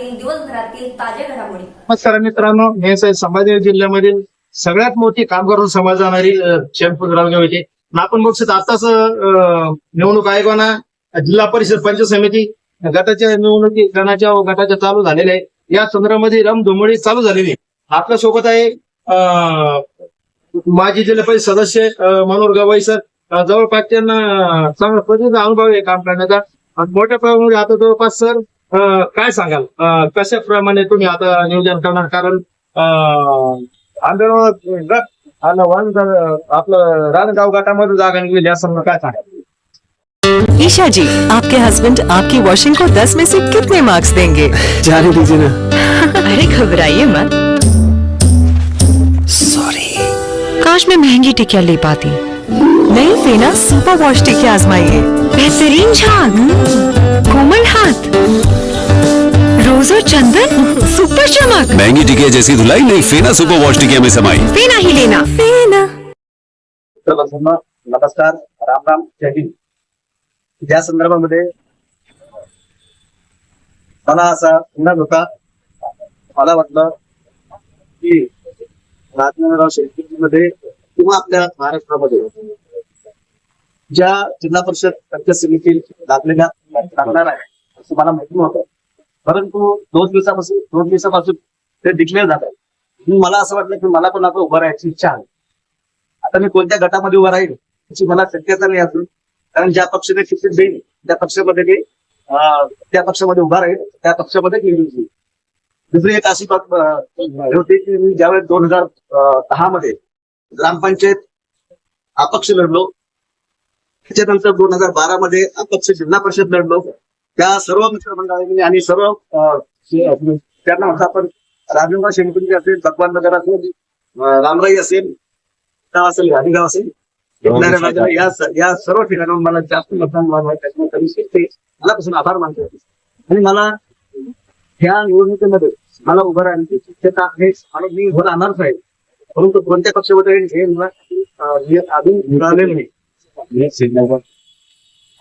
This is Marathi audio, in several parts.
दिवसभरातील ताज्या घडामोडी. नमस्कार मित्रांनो हे संभाजी जिल्ह्यामधील सगळ्यात मोठी कामगार समाज जाणारी शेणपूर रावगाव येथे. आपण बघू शकतो आताच निवडणूक आयोगानं जिल्हा परिषद पंचायत समिती गटाच्या निवडणुकी गणाच्या गटाच्या चालू झालेल्या आहे. या संदर्भामध्ये रमधुमडी चालू झालेली आहे. आपल्यासोबत आहे माजी जिल्हा परिषद सदस्य मनोहर गवाई सर. जवळपास त्यांना चांगला पद्धतीचा अनुभव आहे काम करण्याचा. आणि मोठ्या प्रमाणामध्ये आता जवळपास सर काय सांगाल? अं, कशाप्रमाणे तुम्ही आता नियोजन करणार? कारण अं, आंबेगाव गट आणि वन आपलं राजगाव गटामध्ये जागा निघलेली असं काय सांगाल? ईशा जी आपके हस्बैंड आपकी वॉशिंग को 10 में से कितने मार्क्स देंगे? जाने दीजिए ना। अरे घबराइए मत। सॉरी काश मैं महँगी टिकिया ले पाती। नई फेना सुपर वॉश टिकिया आजमाइए। बेहतरीन झाग कोमल हाथ। रोज और चंदन सुपर चमक महंगी टिकिया जैसी धुलाई नहीं फेना सुपर वॉश टिकिया में समाई। फेना ही लेना। फेना। नमस्कार राम राम जय हिंद। या संदर्भामध्ये मला असा अंदाज होता मला वाटलं की राजनारायणराव शेट्टीमध्ये किंवा आपल्या महाराष्ट्रामध्ये ज्या जिल्हा परिषद पंचायत समिती लागलेल्या लागणार आहे असं मला माहिती नव्हतं. परंतु दोन दिवसापासून दोन दिवसापासून ते डिक्लेअर झालं आहे. मला असं वाटलं की मला पण आता उभं राहायची इच्छा आहे. आता मी कोणत्या गटामध्ये उभा राहील याची मला शक्यता नाही अजून. कारण ज्या पक्षाने तिकीट देईल त्या पक्षामध्ये मी त्या पक्षामध्ये उभा राहील त्या पक्षामध्ये निवडून येईल. दुसरी एक अशी होती की मी ज्यावेळेस दोन हजार दहा मध्ये ग्रामपंचायत अपक्ष लढलो त्याच्यानंतर दोन हजार बारा मध्ये अपक्ष जिल्हा परिषद लढलो. त्या सर्व मित्रमंडळांनी आणि सर्व त्यांना म्हणतो आपण राजनगाव शेणकुंजी असेल भगवान नगर असेल रामराई असेल गाव असेल गाडीगाव असेल या सर्व ठिकाणाहून मला जास्त मतदान मला त्याच्यामुळे आभार मानतो. आणि मला ह्या निवडणुकीमध्ये मला उभं राहण्याची शक्यता आहे आणि मी उभं राहणारच आहे परंतु कोणत्या पक्षामध्ये हे मला अजून मिळालेलं नाही.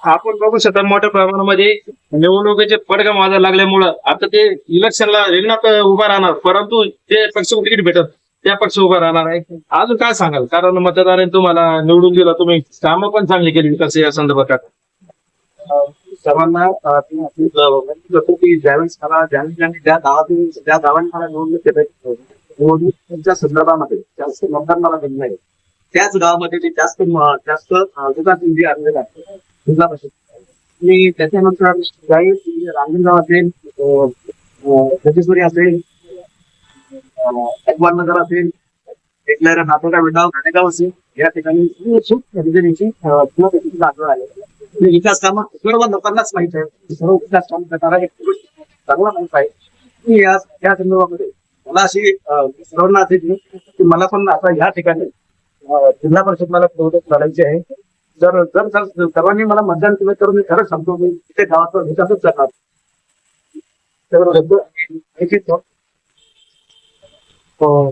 आपण बघू शकता मोठ्या प्रमाणामध्ये निवडणुकीचे पडगा माझा लागल्यामुळं आता ते इलेक्शनला रिंगणात उभा राहणार. परंतु ते पक्ष तिकीट भेटत त्या पक्ष उभा राहणार आहे. अजून काय सांगाल? कारण मतदारांनी तुम्हाला निवडून दिलं तुम्ही कामं पण चांगली केली कसं या संदर्भात. सर्वांना की ज्यावेळेस मला ज्यांनी ज्यांनी ज्या दावातून ज्या गावांनी मला निवडणूक निवडणुकीच्या संदर्भामध्ये जास्त मतदान मला दिलं नाही त्याच गावामध्ये ते जास्त जास्त अं, निधी आणलेला जिल्हा परिषद आणि त्याच्यानंतर काही म्हणजे रांजणगाव असेल अं, सतीश्वरी असेल भगवान नगर असेल एकलेरा नातोडा विंडाव घाटेगाव असेल या ठिकाणी खूप खरेदीची आढळ आहे विकास कामं सर्व लोकांनाच माहीत आहे. सर्व विकास काम करणारा एक पुरुष चांगला माहीत आहे. मी या या संदर्भामध्ये मला अशी सर्वांना असे की मला पण आता या ठिकाणी जिल्हा परिषद मला निवडणूक लढायची आहे. जर जर जर सर्वांनी मला मतदान केलं तर मी खरंच सांगतो मी तिथे गावाचा विकासच करणार. हो.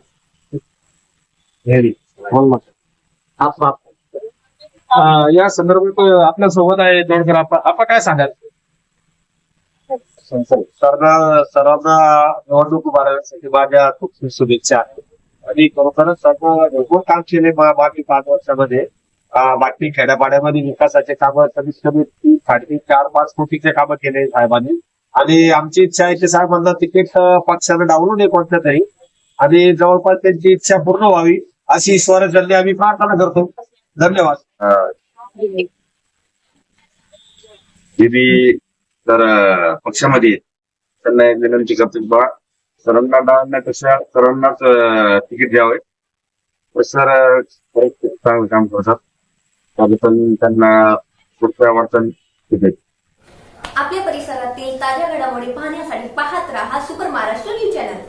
या संदर्भात आपल्यासोबत आहे दोडकर आपा आपा काय सांगाल? सर्वांना सर्वांना निवडणूक उभारण्यासाठी माझ्या खूप खूप शुभेच्छा. आहेत आणि खरोखरच सर्व भरपूर काम केले मागील पाच वर्षामध्ये. बाकी खेड्यापाड्यामध्ये विकासाचे कामं कमीत कमी तीन साडेतीन चार पाच कोटीचे कामं केले साहेबांनी. आणि आमची इच्छा आहे की साहेबांना तिकीट पक्षानं डावलू नये कोणत्या तरी. आणि जवळपास त्यांची इच्छा पूर्ण व्हावी अशी ईश्वराचरणी आम्ही प्रार्थना करतो. धन्यवाद. दीदी तर पक्षामध्ये त्यांना एक विनंती करतो बा सरांना डावांना कशा सर्वांनाच तिकीट द्यावे. सर काम करतात. त्याबद्दल त्यांना पुढच्या वाटतं आपल्या परिसरातील ताज्या घडामोडी पाहण्यासाठी पाहत राहा सुपर महाराष्ट्र न्यूज चॅनल.